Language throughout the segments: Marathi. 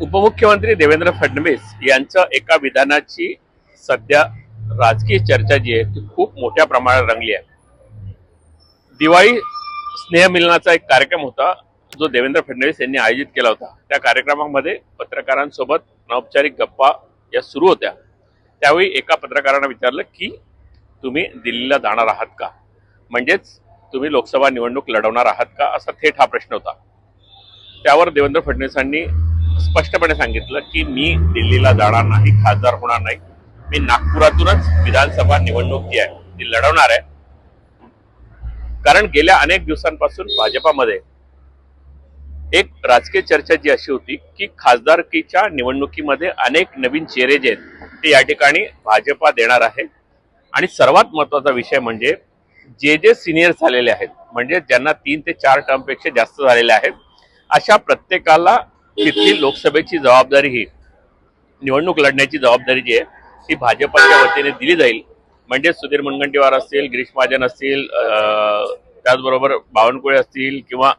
उपमुख्यमंत्री देवेंद्र फडणवीस यांचं एका विधानाची सध्या राजकीय चर्चा जी आहे ती खूप मोठ्या प्रमाणात रंगली आहे. दिवाळी स्नेहमिलनाचा एक कार्यक्रम होता जो देवेंद्र फडणवीस यांनी आयोजित केला होता. त्या कार्यक्रमामध्ये पत्रकारांसोबत अनौपचारिक गप्पा या सुरू होत्या. त्यावेळी एका पत्रकारानं विचारलं की तुम्ही दिल्लीला जाणार आहात का? म्हणजेच तुम्ही लोकसभा निवडणूक लढवणार आहात का? असा थेट हा प्रश्न होता. त्यावर देवेंद्र फडणवीसांनी स्पष्टपणे सांगितलं की मी दिल्लीला जाणार नाही खासदार होणार नाही. मी नागपुरातूनच विधानसभा निवडणूक जी आहे ती लढवणार आहे. कारण गेल्या अनेक दिवसांपासून भाजपामध्ये एक राजकीय चर्चा जी अशी होती की खासदारकीच्या निवडणुकीमध्ये अनेक नवीन चेहरे जे आहेत ते या ठिकाणी भाजपा देणार आहे. आणि सर्वात महत्त्वाचा विषय म्हणजे जे जे सिनियर झालेले आहेत म्हणजे ज्यांना तीन ते चार टर्मपेक्षा जास्त झालेले आहेत अशा प्रत्येकाला तिथली लोकसभेची जबाबदारी ही निवडणूक लढण्याची जबाबदारी जी आहे ती भाजपाच्या वतीने दिली जाईल. म्हणजे सुधीर मुनगंटीवार असतील गिरीश महाजन असतील त्याचबरोबर बावनकुळे असतील किंवा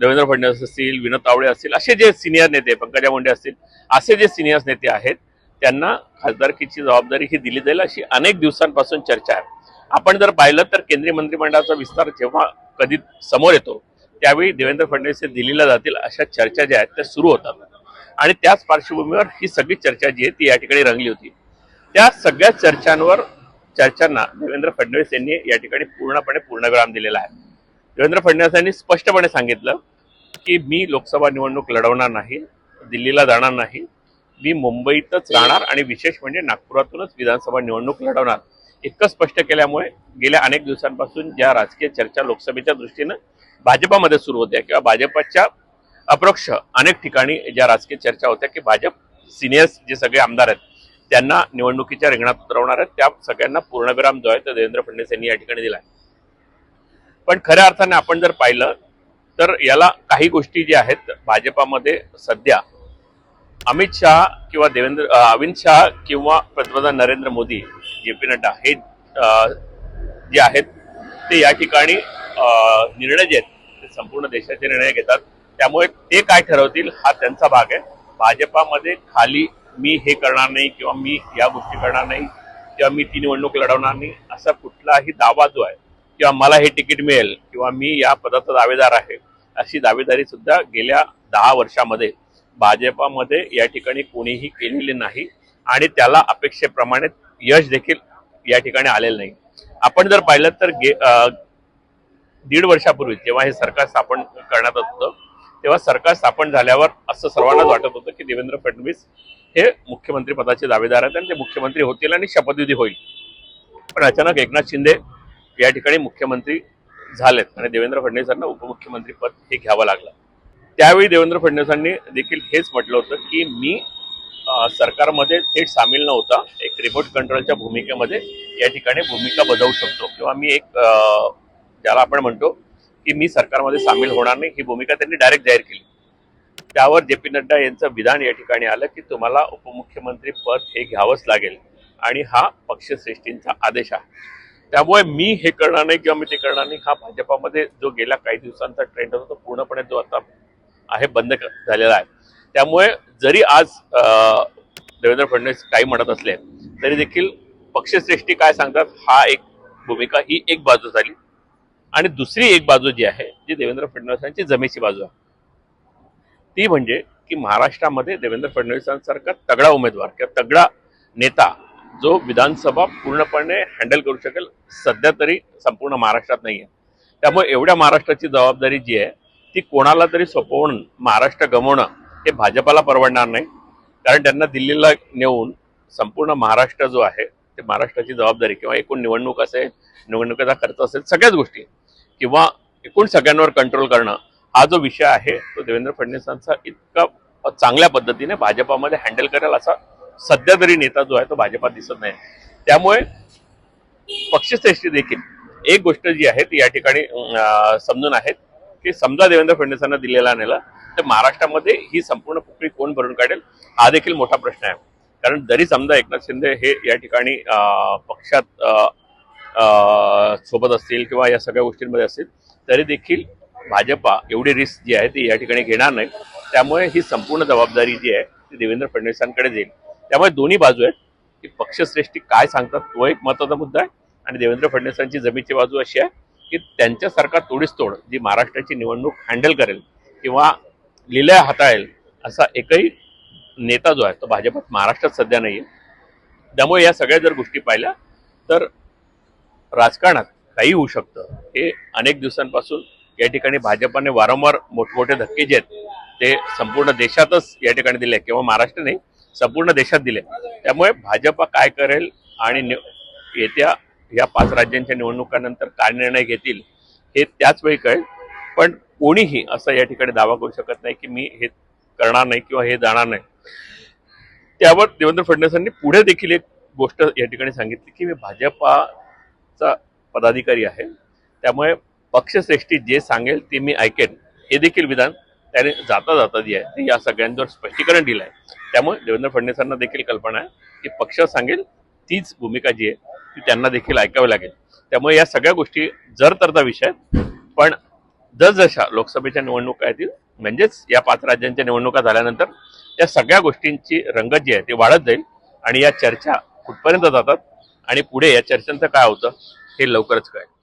देवेंद्र फडणवीस असतील विनोद तावडे असतील असे जे सिनियर नेते पंकजा मुंडे असतील असे जे सिनियर नेते आहेत त्यांना खासदारकीची जबाबदारी ही दिली जाईल अशी अनेक दिवसांपासून चर्चा आहे. आपण जर पाहिलं तर केंद्रीय मंत्रिमंडळाचा विस्तार जेव्हा कधी समोर येतो त्यावेळी देवेंद्र फडणवीस हे दिल्लीला जातील अशा चर्चा ज्या आहेत त्या सुरू होतात. आणि त्याच पार्श्वभूमीवर ही सगळी चर्चा जी आहे ती या ठिकाणी रंगली होती. त्या सगळ्या चर्चांवर चर्चांना देवेंद्र फडणवीस यांनी या ठिकाणी पूर्णपणे पूर्णविराम दिलेला आहे. देवेंद्र फडणवीस यांनी स्पष्टपणे सांगितलं की मी लोकसभा निवडणूक लढवणार नाही दिल्लीला जाणार नाही मी मुंबईतच राहणार आणि विशेष म्हणजे नागपुरातूनच विधानसभा निवडणूक लढवणार. इतकं स्पष्ट केल्यामुळे गेल्या अनेक दिवसांपासून ज्या राजकीय चर्चा लोकसभेच्या दृष्टीनं भाजपामध्ये सुरू होत्या किंवा भाजपच्या अप्रोक्ष अनेक ठिकाणी ज्या राजकीय चर्चा होत्या की भाजप सिनियर्स जे सगळे आमदार आहेत त्यांना निवडणुकीच्या रिंगणात उतरवणार आहेत. त्या सगळ्यांना पूर्णविराम जो आहे तो देवेंद्र फडणवीस यांनी या ठिकाणी दिला आहे पण खऱ्या अर्थाने आपण जर पाहिलं तर याला काही गोष्टी ज्या आहेत भाजपामध्ये सध्या अमित शहा किंवा देवेंद्र अमित शहा किंवा पंतप्रधान नरेंद्र मोदी जे पी नड्डा हे अं, जे आहेत ते या ठिकाणी निर्णय जे आहेत ते संपूर्ण देशाचे निर्णय घेतात. त्यामुळे ते काय ठरवतील हा त्यांचा भाग आहे. भाजपामध्ये खाली मी हे करणार नाही किंवा मी या गोष्टी करणार नाही किंवा मी ती निवडणूक लढवणार नाही असा कुठलाही दावा जो आहे किंवा मला हे तिकीट मिळेल किंवा मी या पदाचा दावेदार आहे अशी दावेदारी सुद्धा गेल्या दहा वर्षामध्ये भाजपामध्ये या ठिकाणी कोणीही केलेली नाही आणि त्याला अपेक्षेप्रमाणे यश देखील या ठिकाणी आलेलं नाही. आपण जर पाहिलं तर गे दीड वर्षापूर्वी जेव्हा हे सरकार स्थापन करण्यात होतं तेव्हा सरकार स्थापन झाल्यावर असं सर्वांनाच वाटत होतं की देवेंद्र फडणवीस हे मुख्यमंत्री पदाचे दावेदार आहेत आणि ते मुख्यमंत्री होतील आणि शपथविधी होईल. पण अचानक एकनाथ शिंदे या ठिकाणी मुख्यमंत्री झालेत आणि देवेंद्र फडणवीसांना उपमुख्यमंत्री पद हे घ्यावं लागलं. त्यावेळी देवेंद्र फडणवीसांनी देखील हेच म्हटलं होतं की मी सरकारमध्ये थेट सामील नव्हता. एक रिमोट कंट्रोलच्या भूमिकेमध्ये या ठिकाणी भूमिका बजावू शकतो किंवा मी एक ज्याला आपण म्हणतो की मी सरकारमध्ये सामील होणार नाही ही भूमिका त्यांनी डायरेक्ट जाहीर केली. त्यावर जे पी नड्डा यांचं विधान या ठिकाणी आलं की तुम्हाला उपमुख्यमंत्री पद हे घ्यावंच लागेल आणि हा पक्षश्रेष्ठींचा आदेश आहे. त्यामुळे मी हे करणार नाही किंवा मी ते करणार नाही हा भाजपामध्ये जो गेल्या काही दिवसांचा ट्रेंड होता तो पूर्णपणे जो आता आहे बंद झालेला आहे. त्यामुळे जरी आज देवेंद्र फडणवीस काही म्हणत असले तरी देखील पक्षश्रेष्ठी काय सांगतात हा एक भूमिका ही एक बाजू झाली. आणि दुसरी एक बाजू जी आहे जी देवेंद्र फडणवीसांची जमेची बाजू आहे. ती म्हणजे की महाराष्ट्रामध्ये देवेंद्र फडणवीसांसारखा तगडा उमेदवार किंवा तगडा नेता जो विधानसभा पूर्णपणे हँडल करू शकेल सध्या तरी संपूर्ण महाराष्ट्रात नाही आहे त्यामुळे एवढ्या महाराष्ट्राची जबाबदारी जी आहे ती कोणाला तरी सोपवून महाराष्ट्र गमवणं हे भाजपाला परवडणार नाही. कारण त्यांना दिल्लीला नेऊन संपूर्ण महाराष्ट्र जो आहे ते महाराष्ट्राची जबाबदारी किंवा एकूण निवडणूक असेल निवडणुकीचा खर्च असेल सगळ्याच गोष्टी किंवा एकूण सगळ्यांवर कंट्रोल करणं हा जो विषय आहे तो देवेंद्र फडणवीसांचा इतका चांगल्या पद्धतीने भाजपामध्ये हँडल करेल असा सध्या तरी नेता जो आहे तो भाजपात दिसत नाही. त्यामुळे पक्षश्रेष्ठी देखील एक गोष्ट जी आहे ती या ठिकाणी समजून आहेत की समजा देवेंद्र फडणवीसांना दिलेला नेला तर महाराष्ट्रामध्ये ही संपूर्ण पोकळी कोण भरून काढेल हा देखील मोठा प्रश्न आहे. कारण जरी समजा एकनाथ शिंदे हे या ठिकाणी पक्षात सोबत असतील किंवा या सगळ्या गोष्टींमध्ये असतील तरी देखील भाजपा एवढी रिस्क जी आहे ती या ठिकाणी घेणार नाही. त्यामुळे ही संपूर्ण जबाबदारी जी आहे ती देवेंद्र फडणवीसांकडे जाईल. त्यामुळे दोन्ही बाजू आहेत की पक्षश्रेष्ठी काय सांगतात तो एक महत्त्वाचा मुद्दा आहे. आणि देवेंद्र फडणवीसांची जमीची बाजू अशी आहे की त्यांच्यासारखा तोडीस तोड जी महाराष्ट्राची निवडणूक हँडल करेल किंवा लिलया हाताळेल असा एकही नेता जो आहे तो भाजपात महाराष्ट्रात सध्या नाही आहे त्यामुळे या सगळ्या जर गोष्टी पाहिल्या तर राजकारणात काही होऊ शकतं. हे अनेक दिवसांपासून या ठिकाणी भाजपाने वारंवार मोठमोठे धक्के जे आहेत ते संपूर्ण देशातच या ठिकाणी दिले किंवा महाराष्ट्र नाही संपूर्ण देशात दिले त्यामुळे भाजपा काय करेल आणि येत्या या पाच राज्यांच्या निवडणुकानंतर काय निर्णय घेतील हे त्याच वेळी कळेल. पण कोणीही असा या ठिकाणी दावा करू शकत नाही की मी हे करणार नाही किंवा हे जाणार नाही. त्यावर देवेंद्र फडणवीसांनी पुढे देखील एक गोष्ट या ठिकाणी सांगितली की मी भाजपा चा पदाधिकारी आहे. त्यामुळे पक्षश्रेष्ठी जे सांगेल ते मी ऐकेन. हे देखील विधान त्याने जाता जाता जे आहे ते या सगळ्यांवर स्पष्टीकरण दिलं आहे. त्यामुळे देवेंद्र फडणवीसांना देखील कल्पना आहे की पक्ष सांगेल तीच भूमिका जी आहे ती त्यांना देखील ऐकावी लागेल. त्यामुळे या सगळ्या गोष्टी जर तरचा विषय आहेत. पण जसजशा लोकसभेच्या निवडणुका येतील म्हणजेच या पाच राज्यांच्या निवडणुका झाल्यानंतर या सगळ्या गोष्टींची रंगत जी आहे ती वाढत जाईल आणि या चर्चा कुठपर्यंत जातात आणि पुढे या चर्चांचं काय होतं हे लवकरच कळेल.